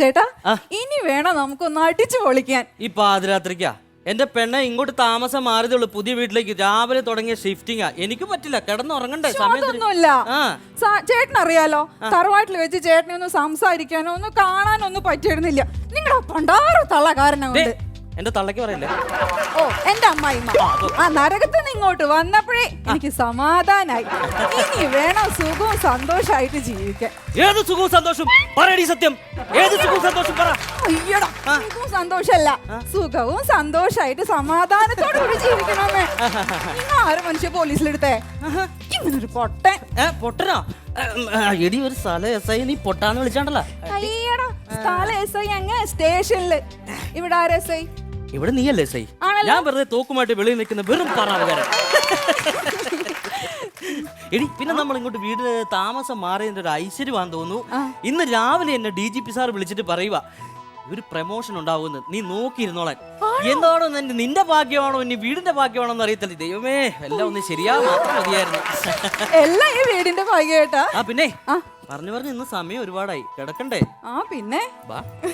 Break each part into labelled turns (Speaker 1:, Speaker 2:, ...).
Speaker 1: ചേട്ടാ ഇനി വേണം നമുക്കൊന്ന് അടിച്ചു പൊളിക്കാൻ.
Speaker 2: ഈ പാതിരാത്രിക്കാ. എന്റെ പെണ്ണെ ഇങ്ങോട്ട് താമസം മാറിയതുള്ളൂ പുതിയ വീട്ടിലേക്ക് രാവിലെ തുടങ്ങിയ ഷിഫ്റ്റിങ്ങാ എനിക്ക് പറ്റില്ല. കിടന്നുറങ്ങണ്ടേ?
Speaker 1: സമയത്തൊന്നുമില്ല ചേട്ടനറിയാലോ? തറവാട്ടിൽ വെച്ച് ചേട്ടനെ ഒന്ന് സംസാരിക്കാനോ ഒന്ന് കാണാനോ ഒന്നും പറ്റിയിരുന്നില്ല. നിങ്ങളുടെ പണ്ടാറോ തള്ള കാരണം
Speaker 2: എന്റെ തള്ളക്ക് പറയില്ലേ?
Speaker 1: ഓ എന്റെ അമ്മായിമ്മ. ആ നരകത്തിൽ നിന്ന് ഇങ്ങോട്ട് വന്നപ്പോഴേ എനിക്ക് സമാധാനായി. ഇനി വേണം സുഖവും സന്തോഷമായിട്ട് ജീവിക്കാൻ.
Speaker 2: ഏത് സുഖവും സന്തോഷം പറയടി സത്യം. ഏത് സുഖവും സന്തോഷം പറ.
Speaker 1: അയ്യടാ സുഖവും സന്തോഷല്ല സുഖവും സന്തോഷായിട്ട് സമാധാനത്തോടെ കൂടി ജീവിക്കണമേ നിങ്ങൾ ആരും മനുഷ്യ പോലീസിലെടുത്തേ? ഇങ്ങനൊരു പൊട്ടൻ.
Speaker 2: പൊട്ടനോ? എടി ഒരു സ്ഥലം എസ് ഐ നീ പൊട്ടാന്ന് വിളിച്ചാണ്ടല്ലോ.
Speaker 1: അയ്യടാ സ്ഥലം എസ് ഐ അങ്ങ് സ്റ്റേഷനിൽ. ഇവിടെ ആര് എസ് ഐ?
Speaker 2: ഇവിടെ നീയല്ലേ
Speaker 1: സൈ?
Speaker 2: ഞാൻ വെറുതെ തോക്കുമായിട്ട് വെളിയിൽ നിൽക്കുന്ന വെറും പറവുകാരൻ എടി പിന്നെ നമ്മൾ ഇങ്ങോട്ട് വീട് താമസം മാറിയതിന്റെ ഒരു ഐശ്വര്യമാണെന്ന് തോന്നുന്നു. ഇന്ന് രാവിലെ എന്നെ ഡി ജി പി സാർ വിളിച്ചിട്ട് പറയുക ഒരു പ്രമോഷൻ ഉണ്ടാവുമെന്ന്. നീ നോക്കിയിരുന്നോളാൻ. എന്താണോ നിന്റെ നിന്റെ ഭാഗ്യമാണോ ഇനി വീടിന്റെ ഭാഗ്യമാണോ എന്ന് അറിയത്തില്ല. ദൈവമേ എല്ലാം ഒന്ന് ശരിയാ മാത്രം മതിയായിരുന്നു.
Speaker 1: എല്ലാം ഈ വീടിന്റെ ഭാഗ്യമായിട്ടാ?
Speaker 2: ആ പിന്നെ പറഞ്ഞു പറഞ്ഞു ഇന്ന് സമയം ഒരുപാടായി. കിടക്കണ്ടേ?
Speaker 1: ആ പിന്നെ?
Speaker 2: ബാ.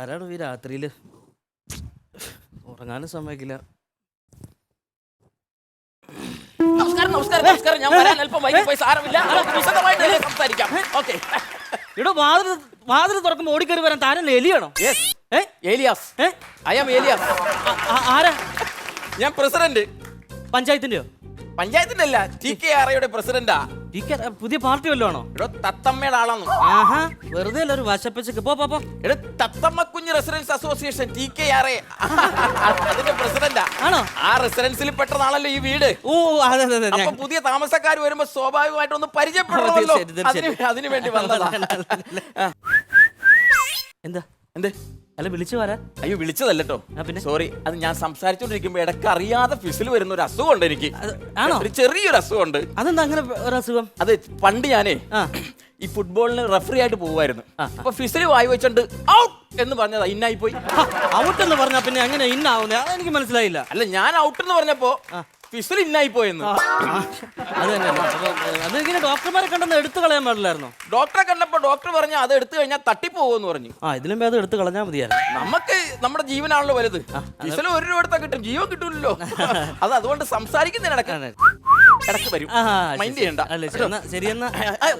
Speaker 2: ആരാണ് ഈ രാത്രിയിൽ? ഉറങ്ങാനും സമ്മതിക്കില്ല
Speaker 3: നമസ്കാരം നമസ്കാരം നമസ്കാരം. ഞാൻ വരാൻ അല്പം വൈകി പോയി. സാരമില്ല. വിശദമായിട്ട് സംസാരിക്കാം. ഓക്കെ.
Speaker 2: ഇവിടെ വാതിൽ വാതിൽ തുറക്കുമ്പോ ഓടിക്കറി വരാൻ താരൻ എലിയാണോ?
Speaker 3: യെസ്
Speaker 2: ഏ?
Speaker 3: ഏലിയാസ്.
Speaker 2: ഏ?
Speaker 3: ഐ ആം ഏലിയാസ്
Speaker 2: ആരാ?
Speaker 3: ഞാൻ പ്രസിഡന്റ്.
Speaker 2: പഞ്ചായത്തിന്റെയോ?
Speaker 3: പഞ്ചായത്തിന്റെ അല്ല ടി കെ ആർ ഐയുടെ പ്രസിഡന്റാ.
Speaker 2: ടി കെ പുതിയ പാർട്ടി വല്ലതും ആണോ
Speaker 3: എടോ തത്തമ്മയുടെ
Speaker 2: ആഹാ വെറുതെ അല്ല ഒരു വശപ്പച്ചക്ക്. പോ പോ പോ.
Speaker 3: എടോ തത്തമ്മ കുഞ്ഞ് residence association T K R I അതിന്റെ പ്രസിഡന്റാ.
Speaker 2: ആണോ?
Speaker 3: ആ റെസിഡൻസിൽ പെട്ടതാണല്ലോ ഈ വീട്.
Speaker 2: ഓ അതെ അതെ അതെ
Speaker 3: അപ്പൊ പുതിയ താമസക്കാർ വരുമ്പോ സ്വാഭാവികമായിട്ട് ഒന്ന് പരിചയപ്പെടണമല്ലോ അതിന് വേണ്ടി വന്നതാ.
Speaker 2: എന്താ?
Speaker 3: എന്ത്?
Speaker 2: അല്ല വിളിച്ചു വരാൻ
Speaker 3: അയ്യോ വിളിച്ചതല്ലോ
Speaker 2: ആ, പിന്നെ?
Speaker 3: സോറി അത് ഞാൻ സംസാരിച്ചോണ്ടിരിക്കുമ്പോ ഇടയ്ക്ക് അറിയാതെ ഫിസിൽ വരുന്ന ഒരു അസുഖമുണ്ട് എനിക്ക്.
Speaker 2: അത് ആണോ?
Speaker 3: ഒരു ചെറിയൊരു അസുഖമുണ്ട്.
Speaker 2: അതെന്താ അങ്ങനെ ഒരു അസുഖം?
Speaker 3: അത് പണ്ട് ഞാനേ
Speaker 2: ആ.
Speaker 3: ഈ ഫുട്ബോളിന് റെഫറി ആയിട്ട് പോകുമായിരുന്നു
Speaker 2: ആ.
Speaker 3: അപ്പൊ ഫിസിൽ വായി വെച്ചോണ്ട് ഔട്ട് എന്ന് പറഞ്ഞതാ ഇന്നായി പോയി
Speaker 2: ഔട്ട് എന്ന് പറഞ്ഞാ പിന്നെ അങ്ങനെ ഇന്നാവുന്നേ അതെനിക്ക് മനസ്സിലായില്ല.
Speaker 3: അല്ല ഞാൻ ഔട്ട് എന്ന് പറഞ്ഞപ്പോ ഫിസിൽ ഇന്നായി പോയെന്ന്.
Speaker 2: അത് തന്നെ. അതിങ്ങനെ ഡോക്ടർമാരെ കണ്ടെന്ന് എടുത്തു കളയാൻ പാടില്ലായിരുന്നോ?
Speaker 3: ഡോക്ടറെ കണ്ടപ്പോ ഡോക്ടർ പറഞ്ഞു അത് എടുത്തു കഴിഞ്ഞാൽ തട്ടിപ്പോകുമെന്ന് പറഞ്ഞു.
Speaker 2: ആ ഇതിലും ഭേദം എടുത്തു കളഞ്ഞാൽ മതിയായിരുന്നു.
Speaker 3: നമുക്ക് നമ്മുടെ ജീവനാണല്ലോ വലുത്. പിസ്റ്റൽ ഒരു രൂപ എടുത്താൽ കിട്ടും. ജീവൻ കിട്ടൂലല്ലോ. അത് അതുകൊണ്ട് സംസാരിക്കുന്നതിനിടക്ക്
Speaker 2: അതെ.
Speaker 3: ഇടയ്ക്ക് വരും.
Speaker 2: ആ,
Speaker 3: മൈൻഡ്
Speaker 2: ശരി.
Speaker 3: ചെയ്യണ്ട.
Speaker 2: അല്ലേ ശരി എന്നാ ശരി എന്നാ.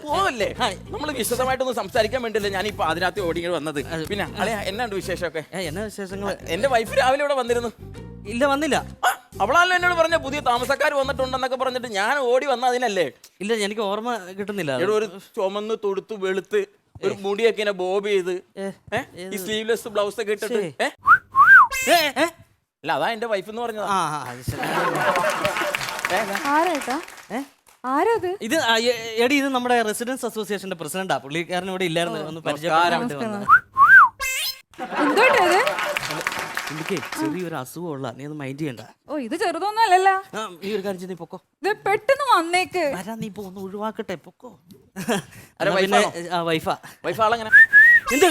Speaker 3: പോവല്ലേ?
Speaker 2: ആ.
Speaker 3: നമ്മൾ വിശദമായിട്ടൊന്ന് സംസാരിക്കാൻ വേണ്ടില്ല ഞാൻ ഇപ്പൊ അതിനകത്ത് ഓടിങ്ങനെ വന്നത്. പിന്നെ അളയാ എന്നാണ്ട് വിശേഷമൊക്കെ?
Speaker 2: ഏ, എന്നാ വിശേഷങ്ങൾ
Speaker 3: എന്റെ വൈഫ് രാവിലെ ഇവിടെ വന്നിരുന്നു.
Speaker 2: ഇല്ല വന്നില്ല.
Speaker 3: അവളാണല്ലോ എന്നോട് പറഞ്ഞ പുതിയ താമസക്കാർ വന്നിട്ടുണ്ടെന്നൊക്കെ പറഞ്ഞിട്ട് ഞാൻ ഓടി വന്ന അതിനല്ലേ?
Speaker 2: ഇല്ല എനിക്ക് ഓർമ്മ കിട്ടുന്നില്ല.
Speaker 3: ഇവിടെ ഒരു ചുമന്ന് തൊടുത്ത് വെളുത്ത് ഒരു മുടിയൊക്കെ ഇങ്ങനെ ബോബ് ചെയ്ത്? ഈ സ്ലീവ്ലെസ് ബ്ലൗസ് ഒക്കെ ഇട്ടിട്ട്. അല്ല അതാ എന്റെ വൈഫ് എന്ന് പറഞ്ഞത്.
Speaker 1: ആരത്
Speaker 2: ഇത്? എടി ഇത് നമ്മുടെ റെസിഡൻസ് അസോസിയേഷന്റെ പ്രസിഡന്റാ പുള്ളിക്കാരൻ ഇവിടെ ഇല്ലായിരുന്നു. ഒന്ന്
Speaker 3: നമസ്കാരം.
Speaker 2: പുള്ളിക്ക് ചെറിയൊരു അസുഖമുള്ള നീ ഒന്ന് മൈൻഡ് ചെയ്യണ്ട.
Speaker 1: ഓ ഇത് ചെറുതൊന്നും അല്ലല്ല.
Speaker 2: ആ, ഈ ഒരു കാര്യം ചെയ്ത് നീ പൊക്കോ.
Speaker 1: ഇത് പെട്ടെന്ന് വന്നേക്ക്.
Speaker 2: വരാ നീ ഇപ്പൊ ഒന്ന് ഒഴിവാക്കട്ടെ പൊക്കോ.
Speaker 3: ആരാ,
Speaker 2: എന്നാ പിന്നെ
Speaker 3: വൈഫാണോ?
Speaker 2: ആ വൈഫാ.
Speaker 3: വൈഫ് ആളെങ്ങനെ?
Speaker 2: എന്ത്?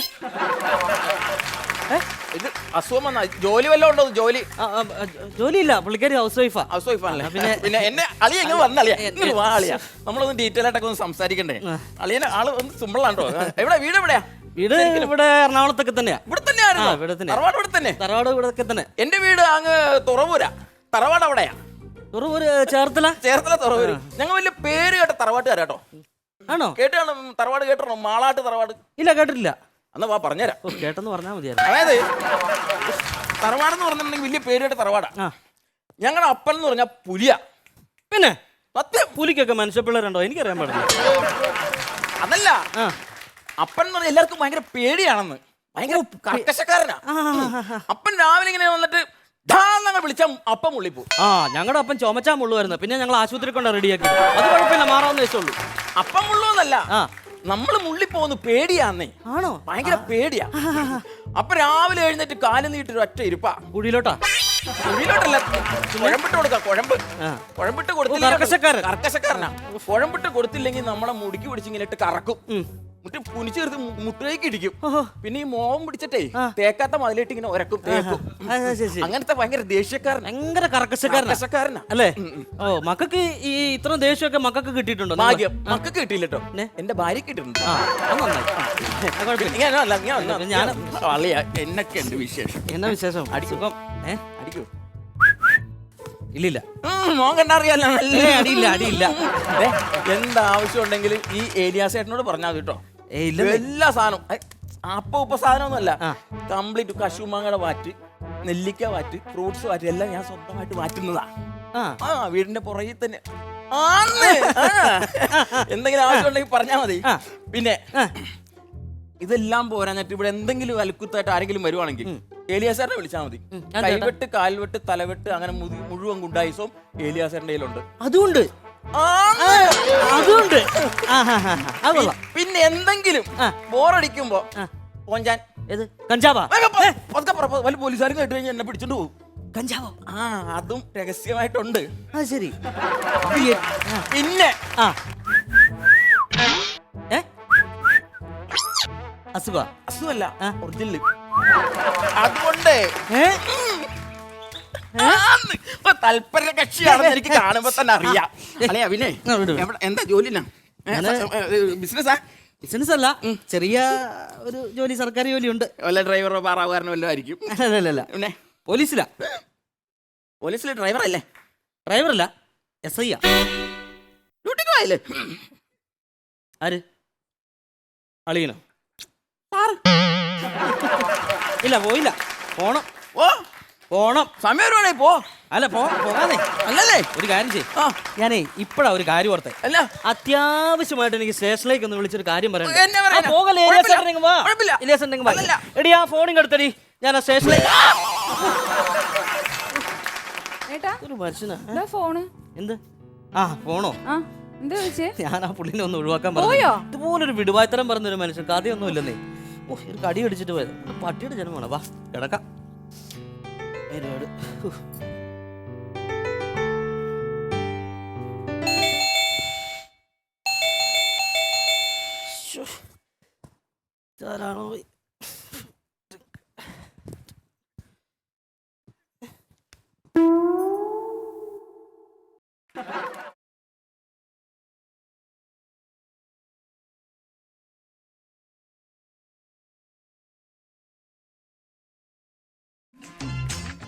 Speaker 3: ഇത് അസുഖം വന്ന ജോലി വല്ലതും ഉണ്ടോ? ജോലി.
Speaker 2: ആ, ആ, ആ, ജോലിയില്ല പുള്ളിക്കാരി ഹൗസ് വൈഫാ
Speaker 3: ഹൗസ് വൈഫ് ആണല്ലേ?
Speaker 2: പിന്നെ-
Speaker 3: പിന്നെ എന്നെ അളിയ എങ്ങനെ വന്ന അളിയ. ഇങ്ങ് വാ അളിയ. നമ്മളൊന്ന് ഡീറ്റെയിൽ ആയിട്ടൊക്കെ ഒന്ന് സംസാരിക്കണ്ടേ? അളിയനെ ആൾ ഒന്ന് സിമ്പിളാണ്ടോ എവിടെ വീട് എവിടെയാ?
Speaker 2: വീട് ഇവിടെ എറണാകുളത്തൊക്കെ തന്നെയാ.
Speaker 3: ഇവിടെ
Speaker 2: തന്നെയാണ് ഇവിടെ തന്നെ.
Speaker 3: തറവാട് ഇവിടെ തന്നെ.
Speaker 2: തറവാട് ഇവിടെ തന്നെ.
Speaker 3: എന്റെ വീട് അങ്ങ് തുറവൂരാ. തറവാട് അവിടെയാ.
Speaker 2: തുറവൂര് ചേർത്തല?
Speaker 3: ചേർത്തല തുറവൂര്. ഞങ്ങൾ വലിയ പേര് കേട്ട തറവാട്ടുകാരാട്ടോ.
Speaker 2: ആണോ?
Speaker 3: കേട്ടാണ് തറവാട് കേട്ടോ മാളാട്ട് തറവാട്.
Speaker 2: ഇല്ല കേട്ടിട്ടില്ല.
Speaker 3: എന്നാ വാ പറഞ്ഞുതരാം.
Speaker 2: കേട്ടെന്ന് പറഞ്ഞാൽ മതിയായിരുന്നു.
Speaker 3: അതായത് തറവാട് എന്ന് പറഞ്ഞിട്ടുണ്ടെങ്കിൽ വലിയ പേര് കേട്ട തറവാടാ ഞങ്ങളുടെ അപ്പൻ എന്ന് പറഞ്ഞാൽ പുലിയ.
Speaker 2: പിന്നെ?
Speaker 3: സത്യം.
Speaker 2: പുലിക്കൊക്കെ മനുഷ്യപ്പിള്ളേരുണ്ടോ? എനിക്കറിയാൻ പാടില്ല.
Speaker 3: അതല്ല. അപ്പൻ എന്ന് പറഞ്ഞാൽ എല്ലാവർക്കും ഭയങ്കര പേടിയാണെന്ന്. ഭയങ്കര കർക്കശക്കാരനാ. അപ്പൻ രാവിലെ ഇങ്ങനെ വന്നിട്ട് ധാന്നങ്ങൾ വിളിച്ച അപ്പം മുള്ളിപ്പോ
Speaker 2: ആ ഞങ്ങളുടെ അപ്പം ചുമച്ചാ മുള്ളുവായിരുന്നു. പിന്നെ ഞങ്ങൾ ആശുപത്രി കൊണ്ട് റെഡിയാക്കി. അത് കുഴപ്പമില്ല മാറാവുന്ന വെച്ചുള്ളൂ
Speaker 3: അപ്പം മുള്ളുവെന്നല്ല.
Speaker 2: ആ.
Speaker 3: നമ്മൾ മുള്ളിപ്പോന്ന് പേടിയാന്നേ.
Speaker 2: ആണോ?
Speaker 3: ഭയങ്കര പേടിയാ. അപ്പൊ രാവിലെ എഴുന്നേറ്റ് കാൽ നീട്ടൊരു ഒറ്റ ഇരുപ്പാ.
Speaker 2: കുഴിയിലോട്ടാ?
Speaker 3: കുഴിയിലോട്ടല്ല കുഴമ്പിട്ട് കൊടുക്ക കുഴമ്പ്.
Speaker 2: കുഴമ്പിട്ട്
Speaker 3: കുഴമ്പിട്ട്
Speaker 2: കർക്കശക്കാരൻ.
Speaker 3: കർക്കശക്കാരനാ. കുഴമ്പിട്ട് കൊടുത്തില്ലെങ്കിൽ നമ്മളെ മുടുക്കി പിടിച്ചിങ്ങനെ ഇട്ട് കറക്കും. മുട്ടി ചേർത്ത് മുട്ടിലേക്ക് ഇടിക്കും. പിന്നെ ഈ മോഹം പിടിച്ചിട്ടേ. തേക്കാത്ത മതിലിട്ട് ഇങ്ങനെ ഒരക്കും തേക്കും. അങ്ങനത്തെ ഭയങ്കര ദേഷ്യക്കാരൻ
Speaker 2: ഭയങ്കര കർക്കശക്കാരനാ. അല്ലേ? ഓ മക്കൾക്ക് ഈ ഇത്ര ദേഷ്യമൊക്കെ മക്കൾക്ക് കിട്ടിയിട്ടുണ്ടോ?
Speaker 3: ഭാഗ്യം. മക്കൾക്ക് കിട്ടിയില്ല കേട്ടോ എന്റെ ഭാര്യ കിട്ടിയിട്ടുണ്ട്.
Speaker 2: ഞാൻ-
Speaker 3: അളിയാ, എന്നൊക്കെ ഉണ്ട് വിശേഷം.
Speaker 2: എന്നാ വിശേഷം?
Speaker 3: അടിക്കൂ.
Speaker 2: ഇല്ലില്ല.
Speaker 3: ഉം, മോൻ കണ്ടറിയാലോ.
Speaker 2: ഏ, അടിയില്ല അടിയില്ല.
Speaker 3: എന്താവശ്യം ഉണ്ടെങ്കിലും ഈ ഏരിയാസേട്ടനോട് പറഞ്ഞാൽ കേട്ടോ. എല്ലാ സാധനവും. അപ്പ ഉപ്പ സാധനമൊന്നുമല്ല. കംപ്ലീറ്റ് കശുമാങ്ങയുടെ വാറ്റ് നെല്ലിക്ക വാറ്റ് ഫ്രൂട്ട്സ് വാറ്റ് എല്ലാം ഞാൻ സ്വന്തമായിട്ട് വാറ്റുന്നതാ
Speaker 2: ആ.
Speaker 3: വീടിന്റെ പുറകിൽ തന്നെ. എന്തെങ്കിലും ആവശ്യം ഉണ്ടെങ്കിൽ പറഞ്ഞാൽ മതി പിന്നെ. ഇതെല്ലാം പോരാഞ്ഞിട്ട് ഇവിടെ എന്തെങ്കിലും അലുക്കുത്തായിട്ട് ആരെങ്കിലും വരുവാണെങ്കിൽ ഏലിയാസാറിനെ വിളിച്ചാൽ മതി. കൈവെട്ട് കാൽവെട്ട് തലവെട്ട് അങ്ങനെ മുഴുവൻ ഗുണ്ടായിസവും ഏലിയാസാറിന്റെ കയ്യിലുണ്ട്.
Speaker 2: അതുകൊണ്ട്
Speaker 3: ആന്ന്.
Speaker 2: അതുകൊണ്ട് ആ ഹാ ഹാ അത് കൊള്ളാം.
Speaker 3: പിന്നെ എന്തെങ്കിലും
Speaker 2: ആ.
Speaker 3: ബോറടിക്കുമ്പോ
Speaker 2: ആ.
Speaker 3: പോഞ്ചാൻ
Speaker 2: ഏത്? കഞ്ചാവാ.
Speaker 3: വല്ല പോലീസുകാരും കേട്ട് കഴിഞ്ഞാൽ എന്നെ പിടിച്ചോണ്ട് പോകും.
Speaker 2: കഞ്ചാവോ?
Speaker 3: ആ അതും രഹസ്യമായിട്ടുണ്ട്.
Speaker 2: അത് ശരി.
Speaker 3: പിന്നെ.
Speaker 2: ആ. അസുഖ?
Speaker 3: അസുഖല്ല
Speaker 2: ആ.
Speaker 3: ഒറിജിനൽ അതുകൊണ്ട്. ഇപ്പൊ തൽപര കക്ഷിയാണെന്ന് എനിക്ക് കാണുമ്പോ തന്നെ അറിയാം.
Speaker 2: വിട്.
Speaker 3: എവിടെ- എന്താ ജോലിനാ? ബിസിനസ്സാ
Speaker 2: ബിസിനസ് അല്ല ചെറിയ ഒരു ജോലി സർക്കാർ ജോലിയുണ്ട്
Speaker 3: വല്ല ഡ്രൈവറോ പാറാവുകാരനോ വല്ലതും ആയിരിക്കും.
Speaker 2: അല്ല അല്ല അല്ല
Speaker 3: പിന്നെ?
Speaker 2: പോലീസിലാ.
Speaker 3: പോലീസിലെ ഡ്രൈവർ അല്ലേ?
Speaker 2: ഡ്രൈവറല്ല എസ് ഐ ആ.
Speaker 3: ഡ്യൂട്ടിക്ക് പോയല്ലേ?
Speaker 2: ആര്? അളിയനോ? ഇല്ല പോയില്ല. പോണം.
Speaker 3: ഓ
Speaker 2: പോണം.
Speaker 3: സമയം ഒരു പോ.
Speaker 2: അല്ല പോ പോകാതെ.
Speaker 3: അല്ലല്ലേ?
Speaker 2: ഒരു കാര്യം ചെയ്യും.
Speaker 3: ആ.
Speaker 2: ഞാനേ ഇപ്പഴാ ഒരു കാര്യം ഓർത്തെ.
Speaker 3: അല്ല.
Speaker 2: അത്യാവശ്യമായിട്ട് എനിക്ക് സ്റ്റേഷനിലേക്ക് ഒന്ന് വിളിച്ചൊരു കാര്യം
Speaker 3: എന്നെ.
Speaker 2: ആ, പോകല്ലേ,
Speaker 3: കുഴപ്പമില്ല.
Speaker 2: ഇലിയാസ് ചേട്ടൻ ഇങ്ങ് വാ.
Speaker 3: കുഴപ്പമില്ല.
Speaker 2: ഇലിയാസ് ചേട്ടൻ വാ.
Speaker 3: അല്ലല്ല.
Speaker 2: എടി ആ ഫോണിങ് എടുത്തടി. ഞാൻ ആ സ്റ്റേഷനിലേക്ക്
Speaker 1: ഏട്ടാ.
Speaker 2: ഒരു മനുഷ്യനാ. ഏ?
Speaker 1: എന്താ ഫോണ്
Speaker 2: എന്ത്? ആ ഫോണോ
Speaker 1: ആ എന്താ വിളിച്ചേ?
Speaker 2: ഞാൻ ആ പുള്ളിനെ ഒന്ന് ഒഴിവാക്കാൻ
Speaker 1: പോയോ?
Speaker 2: പറഞ്ഞു ഇതുപോലൊരു വിടുവാത്തരം പറഞ്ഞൊരു മനുഷ്യൻ. കഥയൊന്നും ഇല്ലെന്നേ ഓ ഒരു കടി അടിച്ചിട്ട് പോയത്. പട്ടിയുടെ ജന്മമാണ്. വാ കിടക്കാം. ഒരുപാട് ഹു. ശ്ശോ. ഇതാരാണോ ഈ-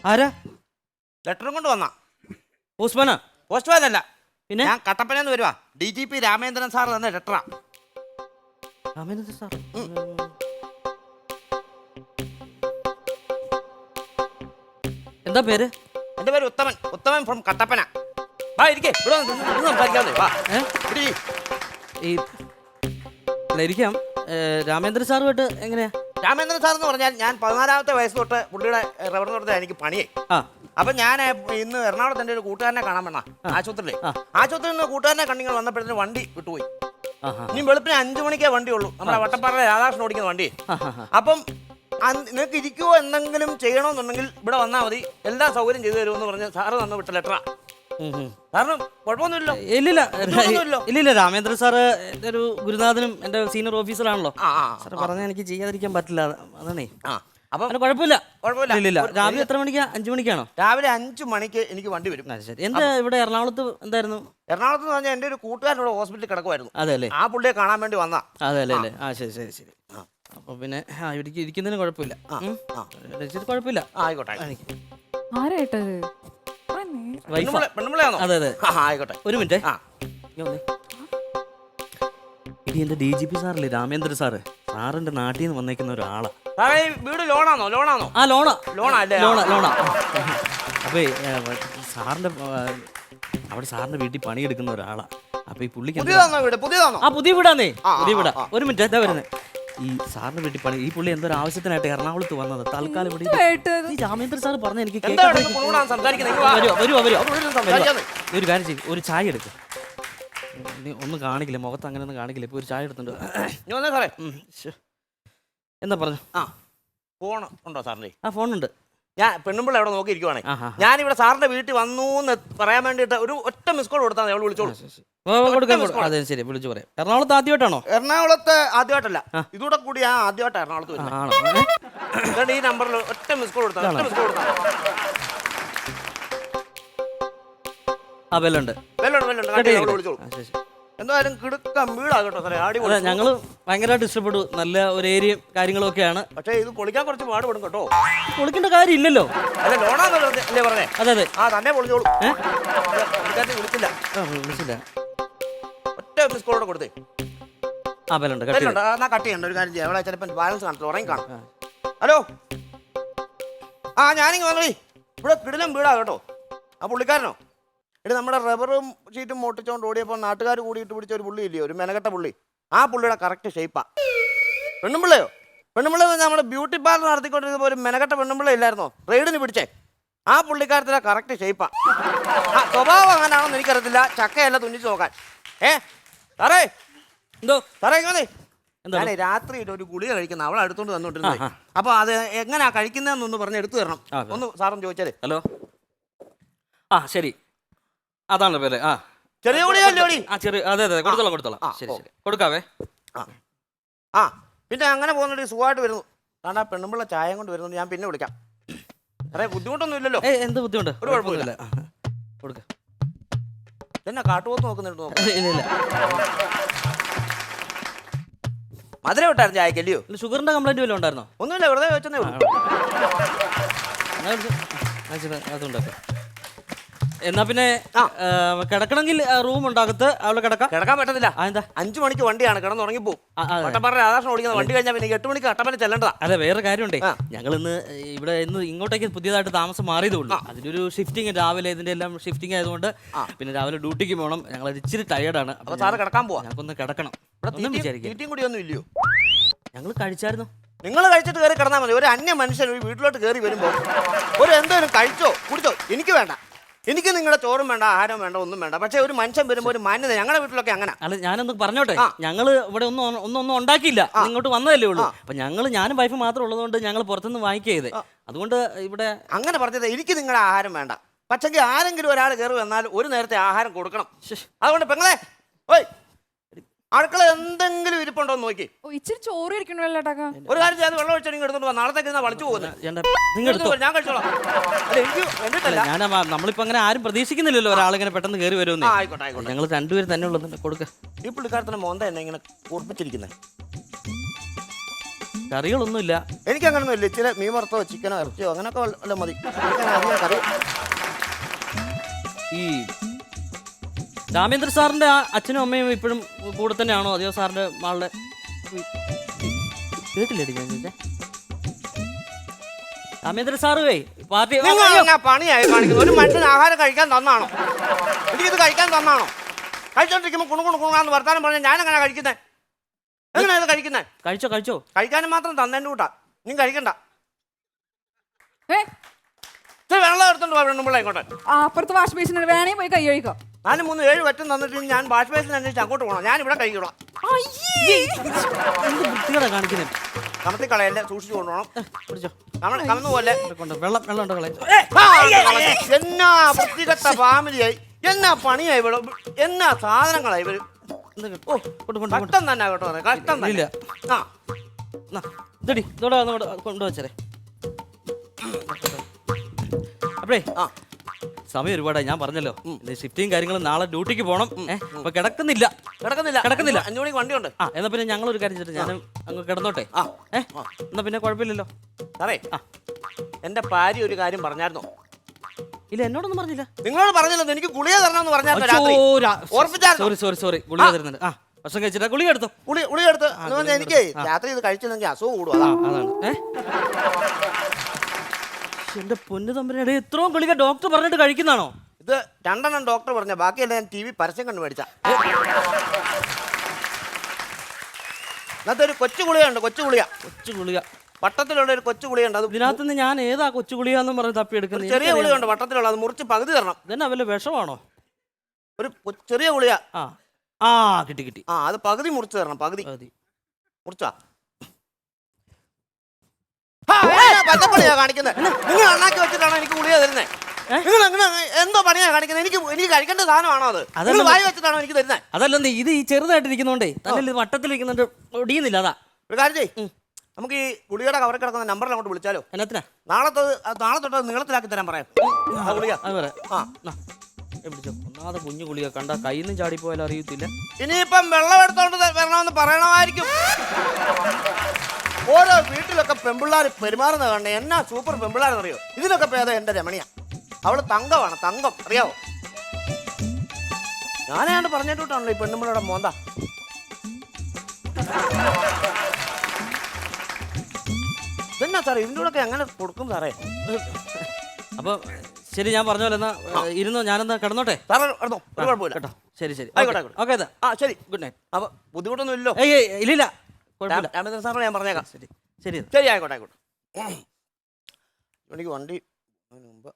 Speaker 2: ആരാ?
Speaker 4: ലെറ്ററും കൊണ്ട് വന്ന.
Speaker 2: പോസ്റ്റ്മാനാ
Speaker 4: പോസ്റ്റ്മാൻ അല്ല.
Speaker 2: പിന്നെ?
Speaker 4: ഞാൻ കട്ടപ്പനന്ന് വരുവാ. D G P Ramendran sir തന്ന ലെറ്ററാ
Speaker 2: രാമേന്ദ്രൻ സാർ എന്താ പേര്?
Speaker 4: എന്റെ പേര് ഉത്തമൻ. ഉത്തമൻ ഫ്രം കട്ടപ്പന. വാ ഇരിക്കേ. ഇവിടെ സംസാരിക്കാതെ വാ.
Speaker 2: ഇരിക്കാം. രാമേന്ദ്രൻ രാമേന്ദ്ര സാറുമായിട്ട് എങ്ങനെയാ?
Speaker 4: രാമേന്ദ്രൻ സാർ എന്ന് പറഞ്ഞാൽ ഞാൻ പതിനാലാമത്തെ വയസ്സ് തൊട്ട് പുള്ളിയുടെ റബ്ബർ തൊട്ട് എനിക്ക്
Speaker 2: പണിയായി.
Speaker 4: അപ്പൊ ഞാൻ ഇന്ന് എറണാകുളത്ത് എന്റെ ഒരു കൂട്ടുകാരനെ കാണാൻ വേണ ആശുപത്രിയിലെ.
Speaker 2: ആ.
Speaker 4: ആശുപത്രിയിൽ നിന്ന് കൂട്ടുകാരനെ കണ്ണിങ്ങൾ വന്നപ്പോഴത്തേന് വണ്ടി വിട്ടുപോയി. ഇനി വെളുപ്പിന് അഞ്ചു മണിക്കേ വണ്ടി ഉള്ളൂ നമ്മുടെ വട്ടപ്പാറ രാധാകൃഷ്ണൻ ഓടിക്കുന്ന വണ്ടി. അപ്പം നിങ്ങൾക്ക് ഇരിക്കുവോ എന്തെങ്കിലും ചെയ്യണമെന്നുണ്ടെങ്കിൽ ഇവിടെ വന്നാൽ മതി. എല്ലാ സൗകര്യം ചെയ്തു തരുമെന്ന് പറഞ്ഞ് സാറ് തന്നു വിട്ട ലെറ്ററാ. കാരണം കുഴപ്പമൊന്നുമില്ല
Speaker 2: ഇല്ലില്ല.
Speaker 4: ഇതൊന്നുമില്ലോ.
Speaker 2: ഇല്ലില്ല രാമേന്ദ്ര സാറ് എന്റെ ഒരു ഗുരുനാഥനും എന്റെ സീനിയർ ഓഫീസറാണല്ലോ.
Speaker 4: ആ ആ
Speaker 2: സാറ് പറഞ്ഞാൽ എനിക്ക് ചെയ്യാതിരിക്കാൻ പറ്റില്ല. അത് അതാണേ.
Speaker 4: ആ അപ്പം
Speaker 2: കുഴപ്പമില്ല.
Speaker 4: കുഴപ്പമില്ല.
Speaker 2: ഇല്ലില്ല. രാവിലെ എത്ര മണിക്കാ? അഞ്ചു മണിക്കാണോ?
Speaker 4: രാവിലെ അഞ്ചു മണിക്ക് എനിക്ക് വണ്ടി വരും.
Speaker 2: ശരി. എന്താ ഇവിടെ എറണാകുളത്ത് എന്തായിരുന്നു?
Speaker 4: എറണാകുളത്ത് എന്ന് പറഞ്ഞാൽ എന്റെ ഒരു കൂട്ടുകാരൻ ഇവിടെ ഹോസ്പിറ്റലിൽ കിടക്കുമായിരുന്നു
Speaker 2: അതെ അല്ലേ?
Speaker 4: ആ പുള്ളിയെ കാണാൻ വേണ്ടി വന്നാ.
Speaker 2: അതെ അല്ലേ അല്ലേ? ആ ശരി ശരി ശരി. അപ്പൊ പിന്നെ ആ ഇവിടേക്ക് ഇരിക്കുന്നതിന് കുഴപ്പമില്ല. ഉം.
Speaker 4: ആ.
Speaker 2: രജിസ്റ്റർ കുഴപ്പമില്ല.
Speaker 4: ആ, ആയിക്കോട്ടെ
Speaker 2: ആരായിട്ടത്.
Speaker 4: പെണ്ണുമ്പിള്ള- പെണ്ണുമ്പിള്ളയാണോ?
Speaker 2: അതെ അതെ.
Speaker 4: ആ ആയിക്കോട്ടെ.
Speaker 2: ഒരു മിനിറ്റ്.
Speaker 4: ആ.
Speaker 2: ഇനി എന്റെ ഡി ജി പി സാറില്ലേ രാമേന്ദ്ര സാറ്? സാറിന്റെ നാട്ടിൽ നിന്ന് വന്നേക്കുന്ന ഒരാളാ.
Speaker 4: സാറേ ഈ വീട് ലോണാണോ ലോണാണോ
Speaker 2: ആ ലോണ.
Speaker 4: ലോണാ അല്ലേ?
Speaker 2: ലോണ ലോണ. അപ്പൊ സാറിന്റെ അവിടെ സാറിന്റെ വീട്ടിൽ പണിയെടുക്കുന്ന ഒരാളാ. അപ്പൊ ഈ പുള്ളിക്ക് എന്താ-
Speaker 4: പുതിയതാണോ വീട്? പുതിയതാണോ
Speaker 2: ആ പുതിയ വീടാന്നേ.
Speaker 4: ആ,
Speaker 2: പുതിയ വീടാ.
Speaker 4: ആ.
Speaker 2: ഒരു മിനിറ്റ് എന്താ വരുന്നത് ഈ സാറിന് വേണ്ടി പണി ഈ പുള്ളി എന്തൊരു ആവശ്യത്തിനായിട്ട് എറണാകുളത്ത് വന്നത്? തൽക്കാലം ഇവിടെ ഈ രാമേന്ദ്ര സാർ പറഞ്ഞ എനിക്ക് ഒരു കാര്യം ചെയ്യും. ഒരു ചായ എടുക്ക്. നീ ഒന്നും കാണിക്കില്ല മുഖത്ത് അങ്ങനെ ഒന്നും കാണിക്കില്ല. ഇപ്പൊ ഒരു ചായ എടുത്തുണ്ട്
Speaker 4: വന്നേ സാറേ.
Speaker 2: എന്താ പറഞ്ഞു?
Speaker 4: ആ ഫോൺ ഉണ്ടോ സാറിന്റെ?
Speaker 2: ആ ഫോണുണ്ട്.
Speaker 4: ഞാൻ പെണ്ണുമ്പിള്ള എവിടെ നോക്കിയിരിക്കുവാണേ. ഞാനിവിടെ സാറിന്റെ വീട്ടിൽ വന്നു എന്ന് പറയാൻ വേണ്ടിയിട്ട് ഒരു ഒറ്റ മിസ് കോൾ കൊടുത്താൽ അവൾ വിളിച്ചോളൂ.
Speaker 2: കൊടുക്കാം കൊടുക്കാം. അതെ ശരി വിളിച്ചു പറയാം. എറണാകുളത്ത് ആദ്യമായിട്ടാണോ?
Speaker 4: എറണാകുളത്ത് ആദ്യമായിട്ടല്ല. ഇതൂടെ കൂടി ആ ആദ്യമായിട്ട് എറണാകുളത്ത് വരുന്നത്.
Speaker 2: ആണോ? ഏ?
Speaker 4: എന്നിട്ട് ഈ നമ്പറിൽ ഒറ്റ മിസ് കോൾ കൊടുത്താൽ ഒറ്റ മിസ് കോൾ കൊടുത്താൽ
Speaker 2: ആ ബെല്ലുണ്ട്.
Speaker 4: വെല്ലുണ്ട് വെല്ലുണ്ട്
Speaker 2: കേട്ടോ,
Speaker 4: കണ്ടില്ല, വിളിച്ചോളൂ.
Speaker 2: ആ, ശരി, ശരി.
Speaker 4: എന്തായാലും കിടുക്കം വീടാ കേട്ടോ സാറേ. ആടി
Speaker 2: അതെ ഞങ്ങൾ ഭയങ്കരമായിട്ട് ഇഷ്ടപ്പെട്ടു. നല്ല ഒരു ഏരിയയും കാര്യങ്ങളും ഒക്കെയാണ്
Speaker 4: പക്ഷേ ഇത് പൊളിക്കാൻ കുറച്ച് പാടുപെടും കേട്ടോ.
Speaker 2: പൊളിക്കേണ്ട കാര്യമില്ലല്ലോ.
Speaker 4: അല്ല ലോണാന്നല്ലോ പറഞ്ഞേ?
Speaker 2: അതെ അതെ.
Speaker 4: ആ തന്നെ പൊളിച്ചോളൂ. വിളിച്ചില്ല. ഒറ്റ മിസ് കോളോടെ കൊടുത്തേ.
Speaker 2: ആ ബെല്ലുണ്ട് കട്ട്
Speaker 4: ആ, എന്നാ കട്ട് ചെയ്യണ്ട ഒരു കാര്യം ചെയ്യാം. അവളെ ചിലപ്പോൾ ബാലൻസ് കാണത്തില്ല ഉറങ്ങി കാണും. ഹലോ? ആ ഞാനിങ്ങ് വന്നേ ഇവിടെ കിടിലം വീടാ കേട്ടോ. ആ പുള്ളിക്കാരനോ? എടി നമ്മുടെ റബ്ബറും ഷീറ്റും മോട്ടിച്ചോണ്ട് ഓടിയപ്പോൾ നാട്ടുകാർ കൂടിയിട്ട് പിടിച്ച ഒരു പുള്ളി ഇല്ലയോ ഒരു മെനകെട്ട പുള്ളി. ആ പുള്ളിയുടെ കറക്റ്റ് ഷേപ്പാ പെണ്ണുമ്പിള്ളയോ? പെണ്ണുമ്പിള്ള നമ്മുടെ ബ്യൂട്ടി പാർലർ നടത്തിക്കൊണ്ടിരുന്നപ്പോൾ ഒരു മെനകെട്ട പെണ്ണുമ്പിള്ള ഇല്ലായിരുന്നോ? റെയ്ഡിന് പിടിച്ചേ. ആ പുള്ളിക്കാരത്തിലെ കറക്റ്റ് ഷേപ്പാ ആ. സ്വഭാവം അങ്ങനെയാണെന്ന് എനിക്കറിയത്തില്ല. ചക്കയല്ല തുന്നിച്ച് നോക്കാൻ. ഏ? സാറേ
Speaker 2: എന്തോ?
Speaker 4: സാറേ ഇങ്ങനെ
Speaker 2: എന്താണ്?
Speaker 4: ഞാനേ രാത്രിയിൽ ഒരു ഗുളിക കഴിക്കുന്ന അവൾ അടുത്തോണ്ട് തന്നോണ്ടിരുന്നത്
Speaker 2: ആ, ആ.
Speaker 4: അപ്പൊ അത് എങ്ങനെയാ കഴിക്കുന്നതെന്നൊന്ന് പറഞ്ഞ് എടുത്തു തരണം.
Speaker 2: ആ.
Speaker 4: ഒന്ന് സാറും ചോദിച്ചാലേ.
Speaker 2: ഹലോ? ആ ശരി. അതാണ് പേര്. ആ.
Speaker 4: ചെറിയ ഗുളിക
Speaker 2: ആ ചെറിയ അതെ അതെ കൊടുത്തോളാം കൊടുത്തോളാം.
Speaker 4: ആ,
Speaker 2: ശരി
Speaker 4: ഓ.
Speaker 2: ശരി. കൊടുക്കാവേ.
Speaker 4: ആ. പിന്നെ അങ്ങനെ പോകുന്നുണ്ട് സുഖമായിട്ട് വരുന്നു. കാരണം ആ പെണ്ണുമ്പിള്ള ചായ കൊണ്ട് വരുന്നുണ്ട് ഞാൻ പിന്നെ വിളിക്കാം. അറേ ബുദ്ധിമുട്ടൊന്നും ഇല്ലല്ലോ.
Speaker 2: ഏ എന്ത് ബുദ്ധിമുട്ട്?
Speaker 4: ഒരു കുഴപ്പമില്ല.
Speaker 2: കൊടുക്ക.
Speaker 4: എന്നെ കാട്ടുപോത്ത് നോക്കുന്നുണ്ട് നോക്ക്.
Speaker 2: ഇല്ല ഇല്ല.
Speaker 4: മധുരം വിട്ടായിരുന്നു ചായക്കല്ലയോ?
Speaker 2: ഷുഗറിന്റെ കംപ്ലൈന്റ് വല്ലതും ഉണ്ടായിരുന്നോ?
Speaker 4: ഒന്നുമില്ല വെറുതെ വെച്ചെന്നേ ഉള്ളൂ.
Speaker 2: അതുണ്ടാക്കാം എന്നാ പിന്നെ കിടക്കണമെങ്കിൽ റൂം ഉണ്ടാകത്ത് അവിടെ കിടക്കാം.
Speaker 4: കിടക്കാൻ പറ്റത്തില്ല.
Speaker 2: എന്താ?
Speaker 4: അഞ്ചു മണിക്ക് വണ്ടിയാണ്
Speaker 2: കിടന്ന് അതെ.
Speaker 4: വട്ടപ്പാറ രാധാകൃഷ്ണൻ ഓടിക്കുന്ന വണ്ടി കഴിഞ്ഞാൽ പിന്നെ എട്ട് മണിക്ക് കട്ടപ്പന ചെല്ലേണ്ടതാ.
Speaker 2: അതെ വേറെ കാര്യമുണ്ടേ. ഞങ്ങൾ ഇന്ന് ഇവിടെ ഇന്ന് ഇങ്ങോട്ടേക്ക് പുതിയതായിട്ട് താമസം മാറിയതേ ഉള്ളൂ അതിനൊരു ഷിഫ്റ്റിംഗ് രാവിലെ ഇതിന്റെ എല്ലാം ഷിഫ്റ്റിംഗ് ആയതുകൊണ്ട് പിന്നെ രാവിലെ ഡ്യൂട്ടിക്ക് പോകണം. ഞങ്ങൾ ഇച്ചിരി ടയേർഡാണ്
Speaker 4: അപ്പൊ സാറ് കിടക്കാൻ പോവാ.
Speaker 2: ഞങ്ങൾക്കൊന്ന് കിടക്കണം. ഒന്നും വിചാരിക്കും
Speaker 4: കൂടി ഒന്നും ഇല്ലയോ?
Speaker 2: ഞങ്ങൾ കഴിച്ചായിരുന്നു.
Speaker 4: നിങ്ങൾ കഴിച്ചിട്ട് കയറി കിടന്നാൽ മതി. ഒരു അന്യ മനുഷ്യൻ ഒരു വീട്ടിലോട്ട് കയറി വരുമ്പോൾ ഒരു എന്തോ കഴിച്ചോ കുടിച്ചോ എനിക്ക് വേണ്ട. എനിക്ക് നിങ്ങളുടെ ചോറും വേണ്ട ആഹാരം വേണ്ട ഒന്നും വേണ്ട. പക്ഷെ ഒരു മനുഷ്യൻ വരുമ്പോൾ ഒരു മാന്യത ഞങ്ങളുടെ വീട്ടിലൊക്കെ അങ്ങനെ.
Speaker 2: അല്ല ഞാനൊന്ന് പറഞ്ഞോട്ടെ. ഞങ്ങൾ ഇവിടെ ഒന്നും ഒന്നും ഒന്നും ഉണ്ടാക്കിയില്ല. ഇങ്ങോട്ട് വന്നതല്ലേ ഉള്ളൂ. അപ്പൊ ഞങ്ങൾ ഞാനും വൈഫ് മാത്രം ഉള്ളതുകൊണ്ട് ഞങ്ങൾ പുറത്തുനിന്ന് വാങ്ങിക്കുക ചെയ്തേ അതുകൊണ്ട് ഇവിടെ
Speaker 4: അങ്ങനെ പറഞ്ഞത് എനിക്ക് നിങ്ങളുടെ ആഹാരം വേണ്ട. പക്ഷെങ്കിൽ ആരെങ്കിലും ഒരാൾ കയറി വന്നാൽ ഒരു നേരത്തെ ആഹാരം കൊടുക്കണം. അതുകൊണ്ട് പെങ്ങളെ ഓയ്. അടുക്കള എന്തെങ്കിലും ഇരിപ്പുണ്ടോ എന്ന് നോക്കി.
Speaker 1: ഓ ഇച്ചിരി ചോറ് ഇരിക്കണല്ലോ ഏട്ടാ
Speaker 4: ഒരു കാര്യം ചെയ്ത് വെള്ളം ഒഴിച്ചാൽ എടുത്തോണ്ട് വാ. നാളത്തേക്ക് ഞാൻ വളിച്ചു പോകുന്നത്
Speaker 2: ചേട്ടാ, നിങ്ങൾ എടുത്തോ?
Speaker 4: ഞാൻ കഴിച്ചോളാം. അല്ല എനിക്ക് വേണ്ടിയിട്ടല്ല.
Speaker 2: ഞാൻ നമ്മളിപ്പോ അങ്ങനെ ആരും പ്രതീക്ഷിക്കുന്നില്ലല്ലോ ഒരാളിങ്ങനെ പെട്ടെന്ന് കയറി വരുമെന്ന്.
Speaker 4: ആയിക്കോട്ടെ ആയിക്കോട്ടെ.
Speaker 2: ഞങ്ങൾ രണ്ടുപേരും തന്നെ ഉള്ളത് കൊടുക്ക.
Speaker 4: ഈ പുള്ളിക്കാരത്തിന്റെ മോന്ത എന്നെ ഇങ്ങനെ കുറിപ്പിച്ചിരിക്കുന്നത്
Speaker 2: കറികളൊന്നുമില്ല.
Speaker 4: എനിക്ക് അങ്ങനൊന്നും ഇല്ല ഇച്ചിരി മീൻ വറുത്തോ ചിക്കനോ ഇറച്ചിയോ അങ്ങനെയൊക്കെ വല്ല- മതി. കറി.
Speaker 2: ഈ രാമേന്ദ്ര സാറിന്റെ ആ അച്ഛനും അമ്മയും ഇപ്പോഴും കൂടെ തന്നെയാണോ? അതെയോ സാറിന്റെ മാളുടെ കേട്ടില്ലേ ഞാൻ രാമേന്ദ്ര സാറുവേ പാർട്ടി
Speaker 4: പണിയായി കാണിക്കുന്നത്? ഒരു മനുഷ്യന് ആഹാരം കഴിക്കാൻ തന്നാണോ? എനിക്കിത് കഴിക്കാൻ തന്നാണോ? കഴിച്ചോണ്ടിരിക്കുമ്പോൾ കുണു കുണു കുണാന്ന് വർത്താനം പറഞ്ഞാൽ ഞാൻ എങ്ങനെ കഴിക്കുന്നത് എങ്ങനെയാ ഇത് കഴിക്കുന്നത്
Speaker 2: കഴിച്ചോ കഴിച്ചോ.
Speaker 4: കഴിക്കാനും മാത്രം തന്നേന്റെ കൂട്ടാ. നീ കഴിക്കണ്ട. വെള്ളം എടുത്തോണ്ട് പോകാൻ വേണ്ടുമ്പോൾ ഇങ്ങോട്ട്.
Speaker 1: ആ, അപ്പുറത്ത് വാഷ് ബേസിന് വേണേ പോയി കൈ കഴിക്കോ
Speaker 4: നാല് മൂന്ന് ഏഴ് വറ്റം തന്നിട്ട് ഞാൻ വാഷ് ബേസിന് അന്വേഷിച്ച് അങ്ങോട്ട് പോകണം. ഞാൻ ഇവിടെ കഴിക്കണം
Speaker 2: കാണിക്കുന്നത്
Speaker 4: കമത്തി കളയല്ലേ സൂക്ഷിച്ചു കൊണ്ടുപോകണം.
Speaker 2: പിടിച്ചോ.
Speaker 4: നമ്മൾ കമന്നു പോലെ.
Speaker 2: കൊണ്ട് വെള്ളം വെള്ളം ഉണ്ട് കളയാ
Speaker 4: എന്നാ വൃത്തികെട്ട ഫാമിലിയായി. എന്നാ പണിയായി ഇവിടെ എന്നാ സാധനങ്ങളായി ഇവർ.
Speaker 2: ഓ
Speaker 4: കഷ്ടം തന്നെ കേട്ടോ കഷ്ടം
Speaker 2: ഇല്ല.
Speaker 4: ആ.
Speaker 2: എന്നാ, ഇതെടി ഇതോടെ കൊണ്ടുവച്ചേ അപ്പഴേ
Speaker 4: ആ.
Speaker 2: സമയം ഒരുപാടായി. ഞാൻ പറഞ്ഞല്ലോ. ഷിഫ്റ്റിങ് കാര്യങ്ങളും നാളെ ഡ്യൂട്ടിക്ക് പോകണം ഏഹ് അപ്പൊ കിടക്കുന്നില്ല.
Speaker 4: കിടക്കുന്നില്ല.
Speaker 2: കിടക്കുന്നില്ല.
Speaker 4: അഞ്ചു മണിക്ക് വണ്ടിയുണ്ട്.
Speaker 2: ആ എന്നാ പിന്നെ ഞങ്ങൾ ഒരു കാര്യം ചെയ്തിട്ട് ഞാൻ അങ്ങ് കിടന്നോട്ടെ.
Speaker 4: ആ.
Speaker 2: ഏ എന്നാ പിന്നെ കുഴപ്പമില്ലല്ലോ.
Speaker 4: സാറേ
Speaker 2: ആ.
Speaker 4: എന്റെ ഭാര്യ ഒരു കാര്യം പറഞ്ഞായിരുന്നു.
Speaker 2: ഇല്ല എന്നോടൊന്നും പറഞ്ഞില്ല.
Speaker 4: നിങ്ങളോട് പറഞ്ഞല്ലോ എനിക്ക് ഗുളിക തരണമെന്ന് പറഞ്ഞായിരുന്നു രാത്രി.
Speaker 2: സോറി സോറി സോറി ഗുളിക തരുന്നുണ്ട്. ആ ഭക്ഷണം കഴിച്ചിട്ട് ഗുളിക എടുത്തോ?
Speaker 4: ഗുളി ഗുളിക എടുത്ത്. എനിക്ക് രാത്രി ഇത് കഴിച്ചില്ലെങ്കിൽ അസുഖം കൂടും.
Speaker 2: അതാണ്. ഏ ശ്ശെ, എന്റെ പൊന്നു തമ്പരടെ ഇത്രയും ഗുളിക ഡോക്ടർ പറഞ്ഞിട്ട് കഴിക്കുന്നതാണോ?
Speaker 4: ഇത് രണ്ടെണ്ണം ഡോക്ടർ പറഞ്ഞ ബാക്കിയെല്ലാം ഞാൻ ടി വി പരസ്യം കണ്ടു മേടിച്ച. ഇന്നത്തെ ഒരു കൊച്ചു ഗുളികയുണ്ട് കൊച്ചു ഗുളിക.
Speaker 2: കൊച്ചു ഗുളിക.
Speaker 4: വട്ടത്തിലുള്ള ഒരു കൊച്ചു ഗുളികയുണ്ട്. അത്
Speaker 2: ഇതിനകത്ത് നിന്ന് ഞാൻ ഏതാ കൊച്ചു ഗുളിക പറഞ്ഞ് തപ്പി എടുക്കുന്നത്?
Speaker 4: ചെറിയ ഗുളികയുണ്ട് വട്ടത്തിലുള്ള അത് മുറിച്ച് പകുതി തരണം.
Speaker 2: ഇതന്നെ വല്ല വിഷമാണോ?
Speaker 4: ഒരു കൊ- ചെറിയ ഗുളിക.
Speaker 2: ആ. ആ കിട്ടി കിട്ടി.
Speaker 4: ആ അത് പകുതി മുറിച്ച് തരണം പകുതി. മുറിച്ചാ. പച്ചപ്പണിയാ കാണിക്കുന്നത് നിങ്ങൾ അണ്ണാക്കി വെച്ചിട്ടാണോ എനിക്ക് ഗുളിക തരുന്നത് നിങ്ങൾ അങ്ങനെ എന്തോ പണിയാ കാണിക്കുന്നത് എനിക്ക് എനിക്ക് കഴിക്കേണ്ട സാധനമാണോ അത് നിങ്ങൾ വായി വെച്ചിട്ടാണോ എനിക്ക് തരുന്നത്
Speaker 2: അതല്ലെന്ന് ഇത് ഈ ചെറുതായിട്ടിരിക്കുന്നോണ്ടേ തന്നെ ഇത് വട്ടത്തിലിരിക്കുന്നുണ്ട് ഒടിയുന്നില്ല അതാ.
Speaker 4: ഒരു കാര്യം നമുക്ക് ഈ ഗുളികയുടെ കവറിൽ കിടക്കുന്ന നമ്പറിൽ അങ്ങോട്ട് വിളിച്ചാലോ?
Speaker 2: എന്നാ
Speaker 4: നാളെ നാളെ തൊട്ട് നീളത്തിലാക്കി തരാൻ പറയാം. ഗുളിക. ആ.
Speaker 2: പിടിച്ചോ ഒന്നാമത് കുഞ്ഞു ഗുളിക കണ്ട കയ്യിൽ നിന്ന് ചാടിപ്പോയാലും അറിയത്തില്ല.
Speaker 4: ഇനിയിപ്പം വെള്ളം എടുത്തോണ്ട് വരണമെന്ന് പറയണമായിരിക്കും. ഓരോ വീട്ടിലൊക്കെ പെമ്പിള്ളാർ പെരുമാറുന്ന കണ്ട എന്നാ സൂപ്പർ പെമ്പിള്ളാരെന്നറിയോ? ഇതിലൊക്കെ പേദ എന്റെ രമണിയ? അവൾ തങ്കമാണ് തങ്കം അറിയാവോ? ഞാനാണ്ട് പറഞ്ഞിട്ടുണ്ടല്ലോ ഈ പെണ്ണുമ്പിള്ളയുടെ മോന്ത. ഇതെന്നാ സാറേ ഇതിന്റെ കൂടെ എങ്ങനെ കൊടുക്കും സാറേ?
Speaker 2: അപ്പൊ ശരി ഞാൻ പറഞ്ഞ പോലെ എന്നാ ഇരുന്നോ ഞാനെന്നാ കിടന്നോട്ടെ?
Speaker 4: സാറേ ഒരു കുഴപ്പമില്ല.
Speaker 2: കേട്ടോ. ശരി ശരി.
Speaker 4: ആയിക്കോട്ടെ.
Speaker 2: ഓക്കെ
Speaker 4: ആ ശരി.
Speaker 2: Good night.
Speaker 4: അപ്പൊ ബുദ്ധിമുട്ടൊന്നും ഇല്ലല്ലോ
Speaker 2: ഏയ് ഇല്ല ഇല്ലില്ല. കുഴപ്പമില്ല.
Speaker 4: രാമചന്ദ്രൻ സാറിന് ഞാൻ പറഞ്ഞേക്കാം.
Speaker 2: ശരി ശരി.
Speaker 4: ശരി ആയിക്കോട്ടെ ആയിക്കോട്ടെ. എനിക്ക് വണ്ടി അതിന് മുമ്പ്.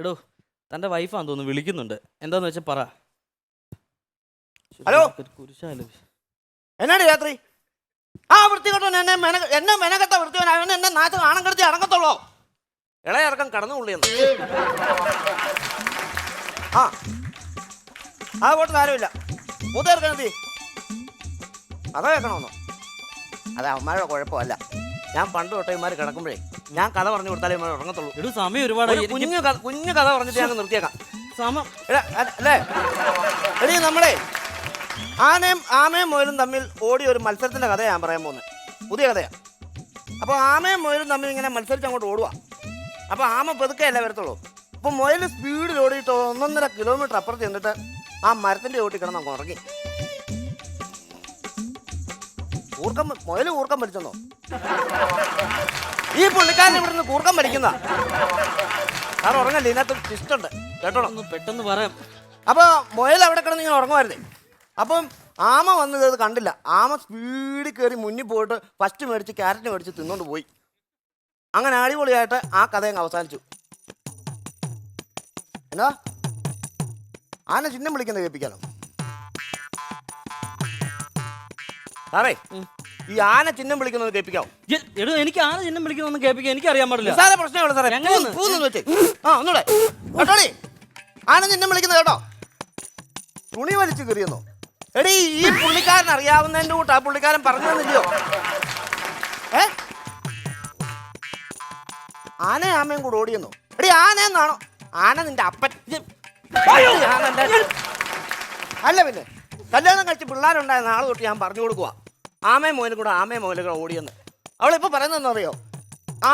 Speaker 2: എടോ തന്റെ വൈഫാന്ന് തോന്നുന്നു വിളിക്കുന്നുണ്ട്. എന്താന്ന് വെച്ചാൽ പറ.
Speaker 4: ഹലോ?
Speaker 2: കുരിശാലോ.
Speaker 4: എന്നാണ് രാത്രി? ആ വൃത്തികെട്ടവൻ എന്നെ മെന എന്നെ മെനകെട്ട വൃത്തിവൻ അവൻ എന്നെ നാട്ടിൽ ആണം കിടത്തി അടങ്ങത്തുള്ളോ? ഇളയിറക്കം കടന്നു പുള്ളിയെന്ന് ആ. ആ പോട്ട് സാരമില്ല. മൂത്ത ഇറക്കണം എന്തി? കഥ കേൾക്കണമെന്നോ? അത് അവന്മാരുടെ കുഴപ്പമല്ല. ഞാൻ പണ്ട് തൊട്ടേ ഇമാർ കിടക്കുമ്പോഴേ ഞാൻ കഥ പറഞ്ഞു കൊടുത്താലേ ഇമാർ ഉറങ്ങത്തുള്ളൂ.
Speaker 2: എടോ സമയം ഒരുപാട്
Speaker 4: കുഞ്ഞു കഥ കുഞ്ഞു കഥ പറഞ്ഞിട്ട് ഞാൻ നിർത്തിയേക്കാം. എടാ, അല്ലേ എടീ നമ്മളെ ആനയും ആമയും മുയലും തമ്മിൽ ഓടിയ ഒരു മത്സരത്തിന്റെ കഥയാണ് ഞാൻ പറയാൻ പോകുന്നത്. പുതിയ കഥയാണ് അപ്പോൾ ആമയും മുയലും തമ്മിൽ ഇങ്ങനെ മത്സരിച്ച് അങ്ങോട്ട് ഓടുക അപ്പോൾ ആമ പെതുക്കെയല്ല വരത്തുള്ളൂ. അപ്പോൾ മുയൽ സ്പീഡിൽ ഓടിയിട്ട് ഒന്നൊന്നര കിലോമീറ്റർ അപ്പുറത്ത് ചെന്നിട്ട് ആ മരത്തിന്റെ ഓട്ടി കിടന്ന് ഉറങ്ങി. ഊർക്കം മുയൽ ഊർക്കം വലിച്ചെന്നോ? ഈ പുള്ളിക്കാരൻ ഇവിടെ നിന്ന് കൂർക്കം വലിക്കുന്ന? സാർ ഉറങ്ങല്ലേ? ഇതിനകത്ത് ട്വിസ്റ്റുണ്ട്
Speaker 2: കേട്ടോ പെട്ടെന്ന് പറയാം
Speaker 4: അപ്പോൾ മുയൽ അവിടെ കിടന്ന് ഇങ്ങനെ ഉറങ്ങുമായിരുന്നേ. അപ്പം ആമ വന്നത് അത് കണ്ടില്ല. ആമ സ്പീഡിൽ കയറി മുന്നിൽ പോയിട്ട് ഫസ്റ്റ് മേടിച്ച് ക്യാരറ്റ് മേടിച്ച് തിന്നോണ്ട് പോയി. അങ്ങനെ അടിപൊളിയായിട്ട് ആ കഥ അങ്ങ് അവസാനിച്ചു. എന്നാ ആന ചിഹ്നം വിളിക്കുന്നത് കേൾപ്പിക്കാലോ? സാറേ ഈ ആന ചിഹ്നം വിളിക്കുന്നത് കേൾപ്പിക്കാവോ?
Speaker 2: എടോ എനിക്ക് ആന ചിഹ്നം വിളിക്കുന്നൊന്നും കേൾപ്പിക്കാൻ എനിക്ക് അറിയാൻ പാടില്ല.
Speaker 4: സാറേ പ്രശ്നമുള്ള സാറേ. പൂന്ന് വെച്ച്. ആ ഒന്നൂടെ. കേട്ടോളി. ആന ചിഹ്നം വിളിക്കുന്നത് കേട്ടോ. തുണി വലിച്ചു കയറിയെന്നോ എടീ ഈ പുള്ളിക്കാരൻ അറിയാവുന്നതിന്റെ കൂട്ടാ പുള്ളിക്കാരൻ പറഞ്ഞു തന്നില്ലയോ? ഏ? ആന ആമയും കൂടെ ഓടിയെന്നു? എടി ആന എന്നാണോ ആന നിന്റെ അപ്പൻ. അല്ല പിന്നെ കല്യാണം കഴിച്ച് പിള്ളേരുണ്ടായ നാളെ തൊട്ട് ഞാൻ പറഞ്ഞു കൊടുക്കുക ആമയും മോനും കൂടെ ആമയും മോനും കൂടെ ഓടിയെന്ന്. അവളിപ്പോ പറയുന്നതെന്ന് അറിയോ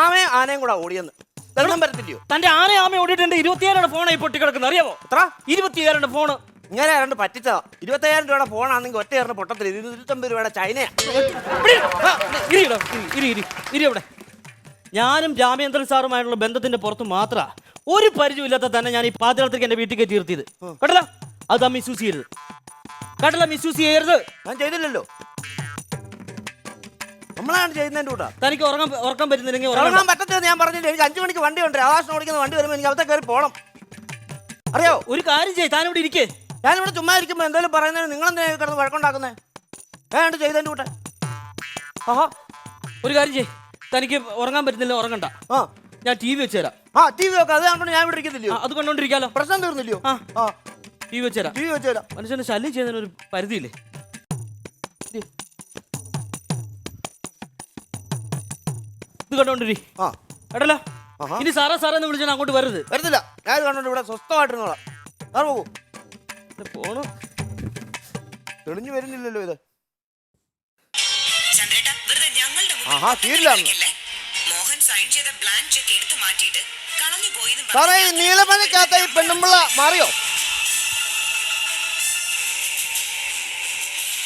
Speaker 4: ആമയും ആനയും കൂടെ ഓടിയെന്ന്. വെള്ളം വരത്തില്ലയോ?
Speaker 2: തന്റെ ആന ആമ ഓടിയിട്ടുണ്ട്. ഇരുപത്തിയേഴാണ് ഫോണായി പൊട്ടി കിടക്കുന്നത് അറിയാമോ
Speaker 4: എത്ര?
Speaker 2: ഇരുപത്തിയേഴാണ് ഫോണ്
Speaker 4: ഇങ്ങനെ രണ്ട് പറ്റിച്ചതാ. ഇരുപത്തയ്യായിരം രൂപയുടെ ഫോണാണെങ്കിൽ ഒറ്റ ഏറിന് പൊട്ടത്തില്ല. ഇരുന്നൂറ്റമ്പത് രൂപയുടെ ചൈനയാ.
Speaker 2: ഇരി ഇടാ, ഇരി, ഇരി ഇരി ഇരി അവിടെ. ഞാനും രാമേന്ദ്രൻ സാറുമായിട്ടുള്ള ബന്ധത്തിന്റെ പുറത്ത് മാത്ര. ഒരു പരിചയമില്ലാത്ത തന്നെ ഞാൻ ഈ പാതിരാത്രിക്ക് എന്റെ വീട്ടിൽ കയറ്റി നിർത്തിയത്. കേട്ടല്ലോ? അത് ആ മിസ്യൂസ് ചെയ്യരുത്. കേട്ടല്ലോ? മിസ്യൂസ് ചെയ്യരുത്.
Speaker 4: ഞാൻ ചെയ്തില്ലല്ലോ. നമ്മളാണ് ചെയ്യുന്നതിന്റെ കൂട്ടാ
Speaker 2: തനിക്ക് ഉറങ്ങാൻ ഉറക്കാൻ പറ്റുന്നില്ലെങ്കിൽ
Speaker 4: ഉറങ്ങാൻ പറ്റത്തില്ല ഞാൻ പറഞ്ഞില്ല? എനിക്ക് അഞ്ചു മണിക്ക് വണ്ടി ഉണ്ട്. ആകാശം ഓടിക്കുന്ന വണ്ടി വരുമ്പോൾ എനിക്ക് അവിടെ കയറി പോകണം അറിയോ?
Speaker 2: ഒരു കാര്യം ചെയ്യ്. താൻ ഇവിടെ ഇരിക്കേ.
Speaker 4: ഞാനിവിടെ ചുമ്മാ ഇരിക്കുമ്പോൾ എന്തെങ്കിലും പറയുന്നതിന് നിങ്ങൾ എന്തിനാ കിടന്ന് വഴക്കുണ്ടാക്കുന്നത് ഞാൻ ചെയ്തതിന്റെ കൂട്ടെ ആഹാ.
Speaker 2: ഒരു കാര്യം ചെയ്യ്. തനിക്ക് ഉറങ്ങാൻ പറ്റുന്നില്ല ഉറങ്ങണ്ട.
Speaker 4: ആ.
Speaker 2: ഞാൻ ടി വി വെച്ചുതരാം.
Speaker 4: ആ ടി വി വെക്കാം അത് കണ്ടോ ഞാൻ ഇവിടെ
Speaker 2: ആ, അത് കണ്ടോണ്ടിരിക്കാലോ.
Speaker 4: പ്രശ്നം തീർന്നില്ലയോ?
Speaker 2: ആ.
Speaker 4: ആ.
Speaker 2: ടി വി വെച്ചേരാ
Speaker 4: ടി വി വെച്ചുതരാം.
Speaker 2: മനുഷ്യനെ ശല്യം ചെയ്യുന്ന ഒരു പരിധിയില്ലേ? ദേ. ഇത് കണ്ടോണ്ടിരി.
Speaker 4: ആ.
Speaker 2: കേട്ടല്ലോ?
Speaker 4: ആഹാ.
Speaker 2: ഇനി സാറാ സാറേ എന്ന് വിളിച്ചാൽ അങ്ങോട്ട് വരരുത്.
Speaker 4: വരുന്നില്ല ഞാൻ ഇത് കണ്ടോണ്ട് ഇവിടെ സ്വസ്ഥമായിട്ടിരുന്നോളാം. സാർ പോകൂ.
Speaker 2: പോണോ.
Speaker 4: തെളിഞ്ഞു വരുന്നില്ലല്ലോ ഇത്.
Speaker 5: കളഞ്ഞു പോയെന്ന്
Speaker 4: സാറേ ഈ
Speaker 5: പറഞ്ഞ്
Speaker 4: നീലമലക്കകത്ത ഈ പെണ്ണുമ്പിള്ള മാറിയോ?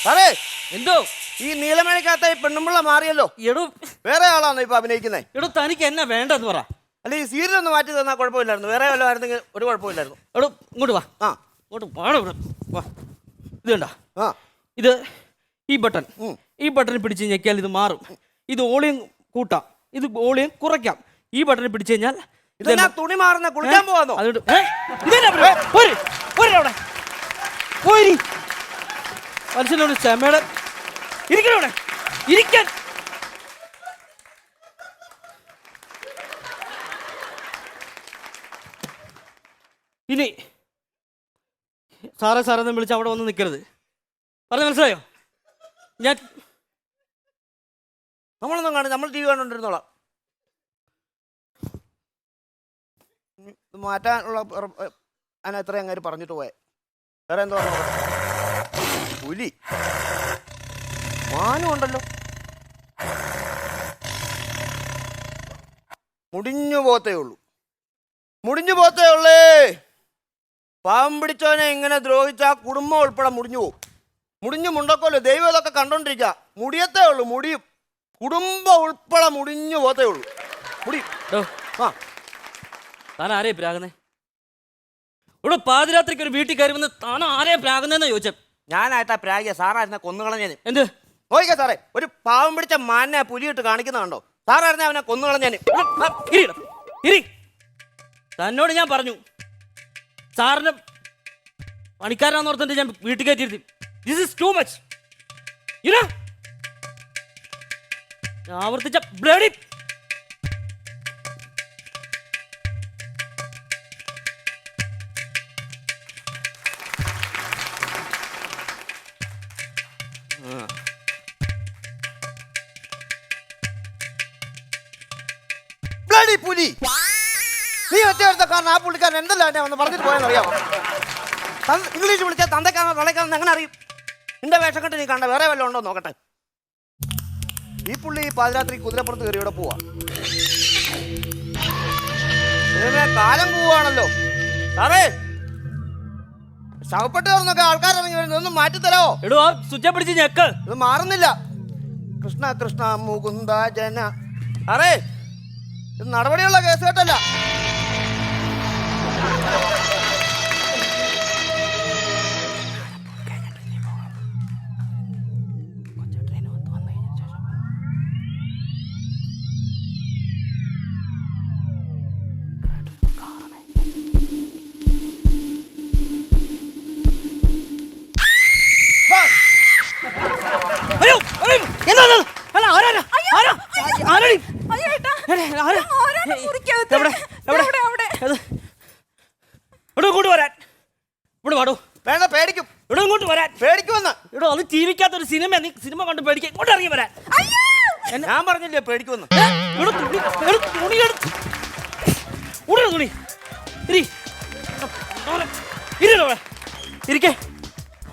Speaker 4: സാറേ
Speaker 2: എന്തോ?
Speaker 4: ഈ നീലമലക്കകത്ത ഈ പെണ്ണുമ്പിള്ള മാറിയല്ലോ.
Speaker 2: എടോ.
Speaker 4: വേറെ ആളാണോ ഇപ്പൊ അഭിനയിക്കുന്നത്
Speaker 2: എടോ തനിക്ക് എന്നാ വേണ്ടെന്ന് പറ.
Speaker 4: അല്ല ഈ സീരിയൽ ഒന്ന് മാറ്റി തന്നാൽ കുഴപ്പമില്ലായിരുന്നു. വേറെ വല്ല ആയിരുന്നെങ്കിൽ ഒരു കുഴപ്പമില്ലായിരുന്നു.
Speaker 2: എടോ ഇങ്ങോട്ട് വാ.
Speaker 4: ആ.
Speaker 2: ഇങ്ങോട്ട് വാണോ ഇവിടെ. വാ. ഇത് കണ്ട?
Speaker 4: ആ.
Speaker 2: ഇത് ഈ ബട്ടൺ. ഈ ബട്ടൺ പിടിച്ച് ഞെക്കിയാൽ ഇത് മാറും. ഇത് ഓളിയം കൂട്ടാം. ഇത് ഓളിയം കുറയ്ക്കാം. ഈ ബട്ടൺ പിടിച്ചു കഴിഞ്ഞാൽ
Speaker 4: ഇതെന്നാ തുണി മാറുന്ന? കുളിക്കാൻ പോവാന്നോ?
Speaker 2: അതുകൊണ്ട് അവിടെ. പോര്. മനുഷ്യനോട് ക്ഷമയുടെ ഇരിക്കണോടെ ഇരിക്കാൻ. ഇനി സാറേ സാറേ എന്ന് വിളിച്ച് അവിടെ വന്ന് നിൽക്കരുത് പറഞ്ഞു മനസ്സിലായോ? ഞാൻ
Speaker 4: നമ്മളൊന്നും കാണും നമ്മൾ ടി വി കണ്ടോണ്ടിരുന്നോളാം. മാറ്റാനുള്ള ഞാൻ എത്ര അങ്ങേര് പറഞ്ഞിട്ട് പോയെ. വേറെ എന്തോ പുലി. മാനും ഉണ്ടല്ലോ. മുടിഞ്ഞു പോത്തേ ഉള്ളൂ. മുടിഞ്ഞു പോത്തേ ഉള്ളേ. പാവം പിടിച്ചവനെ ഇങ്ങനെ ദ്രോഹിച്ച കുടുംബം ഉൾപ്പെടെ മുടിഞ്ഞു പോകും മുടിഞ്ഞു മുണ്ടക്കോല്ലോ ദൈവം ഇതൊക്കെ കണ്ടോണ്ടിരിക്കുക മുടിയത്തേ ഉള്ളൂ മുടിയും. കുടുംബം ഉൾപ്പെടെ മുടിഞ്ഞു പോത്തേ ഉള്ളൂ. മുടി.
Speaker 2: ഡോ,
Speaker 4: ആ.
Speaker 2: താൻ ആരെയും പ്രാകുന്നേ? ഇവിടെ പാതിരാത്രിക്ക് ഒരു വീട്ടിൽ കയറി വന്ന് താൻ ആരെയാ പ്രാകുന്നതെന്ന് ചോദിച്ചേ?
Speaker 4: ഞാനായിട്ടാ പ്രാഗിയ സാറായിരുന്ന കൊന്നുകളഞ്ഞേന്.
Speaker 2: എന്ത്?
Speaker 4: നോക്കിക്കേ സാറേ ഒരു പാവം പിടിച്ച മാനെ പുലിയിട്ട് കാണിക്കുന്ന കണ്ടോ? സാറായിരുന്നെ അവനെ കൊന്നുകളഞ്ഞേന്.
Speaker 2: ഇരി. ഇരി. തന്നോട് ഞാൻ പറഞ്ഞു. സാറിന് പണിക്കാരനാന്ന് ഓർത്തിട്ട് ഞാൻ വീട്ടിൽ കയറ്റിയിരുത്തി. ദിസ് ഇസ് ടു മച്ച് ഇരാ. ആവർത്തിച്ച ബ്ലഡി.
Speaker 4: ബ്ലഡി പുലി. നീ ഒറ്റ കാരണം ആ പുള്ളിക്കാരൻ എന്തെല്ലാം എന്നെ പറഞ്ഞിട്ട് പോയെന്ന് അറിയാമോ ഇംഗ്ലീഷ് വിളിച്ചാൽ തന്തക്കാരനോ തളയ്ക്കാണെന്ന് എങ്ങനെ അറിയും? നിന്റെ വേഷം കണ്ട് നീ കണ്ട വേറെ വല്ലതും ഉണ്ടോ നോക്കട്ടെ. പാതിരാത്രി കുതിരപ്പുറത്ത് കയറി ഇവിടെ പോവാ. കാലം പോവാണല്ലോ. സാറേ ശവപ്പെട്ട് തുറന്നൊക്കെ ആൾക്കാരിറങ്ങി വരുന്നു. ഒന്നും മാറ്റിത്തരോ?
Speaker 2: എടോ സ്വിച്ച പിടിച്ച് ഞെക്ക്.
Speaker 4: ഇത് മാറുന്നില്ല. കൃഷ്ണ കൃഷ്ണ മുകുന്ദ ജന. അറേ ഇത് നടപടിയുള്ള കേസ് കേട്ടല്ല.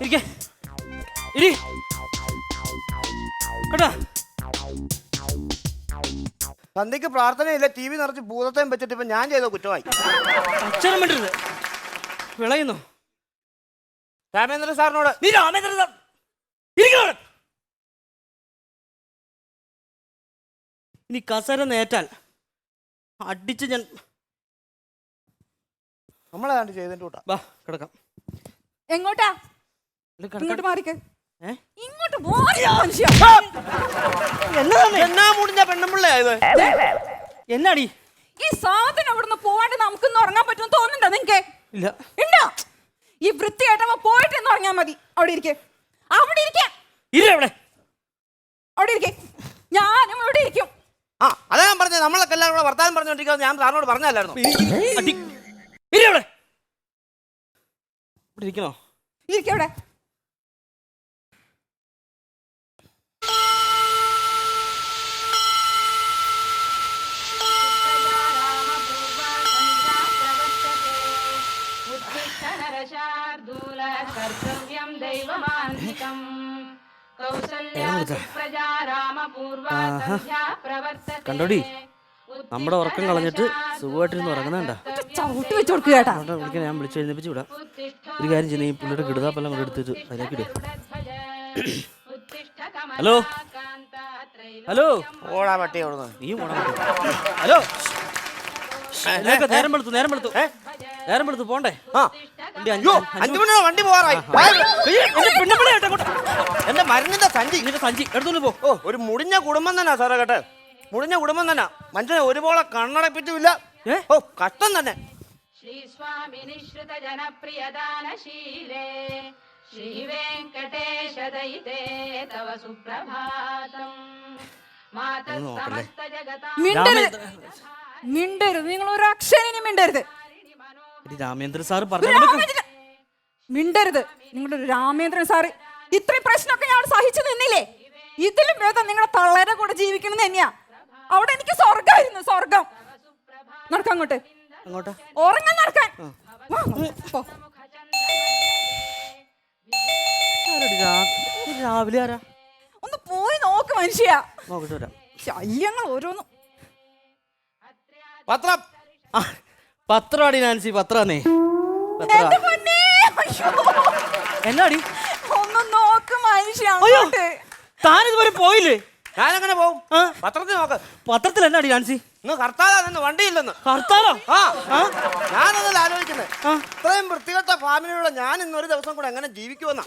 Speaker 2: ഇരിക്കെ. ഇരി കേട്ടോ
Speaker 4: സന്ധ്യക്ക് പ്രാർത്ഥനയില്ല ടി വി നിറച്ച് ഭൂതത്തെയും വെച്ചിട്ട് ഇപ്പൊ ഞാൻ ചെയ്ത കുറ്റമായി.
Speaker 2: അച്ഛനും വേണ്ടരുത് വിളയുന്നു.
Speaker 4: രാമേന്ദ്ര സാറിനോട്
Speaker 2: നീ രാമേന്ദ്രൻ സാർ. ഇരിക്കണം അവിടെ. ഇനി കസര നേറ്റാൽ അടിച്ച് ഞാൻ
Speaker 4: നമ്മളേതാണ്ട് ചെയ്തിട്ട് കൂട്ടാ.
Speaker 2: വാ കിടക്കാം.
Speaker 1: എങ്ങോട്ടാ. ഇങ്ങോട്ട് മാറിക്ക്? ഇങ്ങോട്ട്?
Speaker 4: എന്നാ മുടിഞ്ഞ പെണ്ണുമ്പിള്ളയായത്
Speaker 2: എന്നാടി?
Speaker 1: ഈ സാധനം ഇവിടുന്ന് പോവാണ്ട് നമുക്കൊന്ന് ഉറങ്ങാൻ പറ്റുമെന്ന് തോന്നുന്നുണ്ടോ നിങ്ങക്ക്
Speaker 2: ഇല്ല.
Speaker 1: ഉണ്ടോ ഈ വൃത്തിയായിട്ടവ പോയിട്ട് എന്ന് ഉറങ്ങാൻ മതി. അവിടെ ഇരിക്കെ. അവിടെ ഇരിക്കെ.
Speaker 2: ഇല്ല അവിടെ?
Speaker 1: അവിടെ ഇരിക്കെ. ഞാനും ഇവിടെ ഇരിക്കും.
Speaker 4: ആ അതാ ഞാൻ പറഞ്ഞത്. നമ്മളൊക്കെ എല്ലാവരും കൂടെ വർത്താനം പറഞ്ഞോണ്ടിരിക്കുന്നത് ഞാൻ സാറിനോട് പറഞ്ഞല്ലായിരുന്നു
Speaker 2: ഇല്ല അവിടെ? ഇവിടെ ഇരിക്കണോ?
Speaker 1: ഇരിക്കെ
Speaker 6: कर्तव्यं दैवमान्वितम् कौसल्या प्रजा रामपूर्वा सन्ध्या प्रवर्तते
Speaker 2: കണ്ടോടി നമ്മുടെ ഉറക്കം കളഞ്ഞിട്ട് സുഖമായിട്ടിരുന്ന് ഉറങ്ങുന്നുണ്ടാ
Speaker 1: ചവിട്ട് വെച്ച് കൊടുക്കുക കേട്ടാ
Speaker 2: അവിടെ വിളിക്കാൻ ഞാൻ വിളിച്ച് എഴുന്നേപ്പിച്ച് വിടാം ഒരു കാര്യം ചെയ്യുന്ന ഈ പുള്ളിയുടെ കിടുതാപ്പെല്ലാം കൂടെ എടുത്തിട്ട് അതിലേക്ക് ഇടും ഹലോ ഹലോ
Speaker 4: ഓടാ പട്ടി ഓടുന്നു
Speaker 2: നീ പോണ ഹലോ ഇതിനൊക്കെ നേരം വെളുത്തു നേരം വെളുത്തു നേരം വെളുത്തു പോണ്ടേ
Speaker 4: ആ
Speaker 2: വണ്ടി അഞ്ച്
Speaker 4: വണ്ടി
Speaker 2: എന്റെ
Speaker 4: മരുന്നിന്റെ സഞ്ചി.
Speaker 2: നിന്റെ സഞ്ചി. എടുത്തോണ്ട് പോ.
Speaker 4: ഓ ഒരു മുടിഞ്ഞ കുടുംബം തന്നെ സാറേ കേട്ടെ. മുടിഞ്ഞ കുടുംബം തന്നെ. മനുഷ്യനെ ഒരുപോലെ കണ്ണടപ്പിച്ചുമില്ല. ഓ കഷ്ടം തന്നെ.
Speaker 6: ശ്രീസ്വാമിനിശ്രിത ശ്രീ
Speaker 1: തവ സുപ്രഭാതം. നിങ്ങൾ ഒരു അക്ഷരനും മിണ്ടരുത്.
Speaker 2: എടി രാമേന്ദ്ര സാർ പറഞ്ഞു
Speaker 1: മിണ്ടരുത്. നിങ്ങളുടെ രാമേന്ദ്രൻ സാറ് ഇത്രയും പ്രശ്നമൊക്കെ ഞാൻ സഹിച്ചു നിന്നില്ലേ? ഇതിലും ഭേദം നിങ്ങളുടെ തള്ളേരെ കൂടെ ജീവിക്കണം തന്നെയാ. അവിടെ എനിക്ക് സ്വർഗമായിരുന്നു സ്വർഗം നടക്കാം അങ്ങോട്ട്.
Speaker 2: അങ്ങോട്ട്.
Speaker 1: ഉറങ്ങാൻ നടക്കാൻ.
Speaker 2: രാവിലെ ആരാ?
Speaker 1: ഒന്ന് പോയി നോക്ക് മനുഷ്യ. ശല്യങ്ങൾ ഓരോന്നും.
Speaker 4: പത്രം.
Speaker 2: പത്രമാടി നാൻസി പത്രാന്നേ. പത്ര.
Speaker 1: എന്റെ പൊന്നേ? അയ്യോ.
Speaker 2: എന്നാടി?
Speaker 1: ഒന്ന് നോക്ക് മനുഷ്യ അങ്ങോട്ട്.
Speaker 2: താനിതുവരെ പോയില്ലേ?
Speaker 4: ഞാനങ്ങനെ പോകും
Speaker 2: ആ?
Speaker 4: പത്രത്തിൽ നോക്ക്.
Speaker 2: പത്രത്തിൽ എന്നാടി നാൻസി?
Speaker 4: ഇന്ന് കർത്താലാ നിന്ന് വണ്ടിയില്ലെന്ന്.
Speaker 2: ഹർത്താലോ
Speaker 4: ആ.
Speaker 2: ആ?
Speaker 4: ഞാനതല്ല ആലോചിക്കുന്നത്
Speaker 2: ആ.
Speaker 4: ഇത്രയും വൃത്തികെട്ട ഫാമിലിയുള്ള ഞാൻ ഇന്നൊരു ദിവസം കൂടെ എങ്ങനെ ജീവിക്കുമെന്നാ?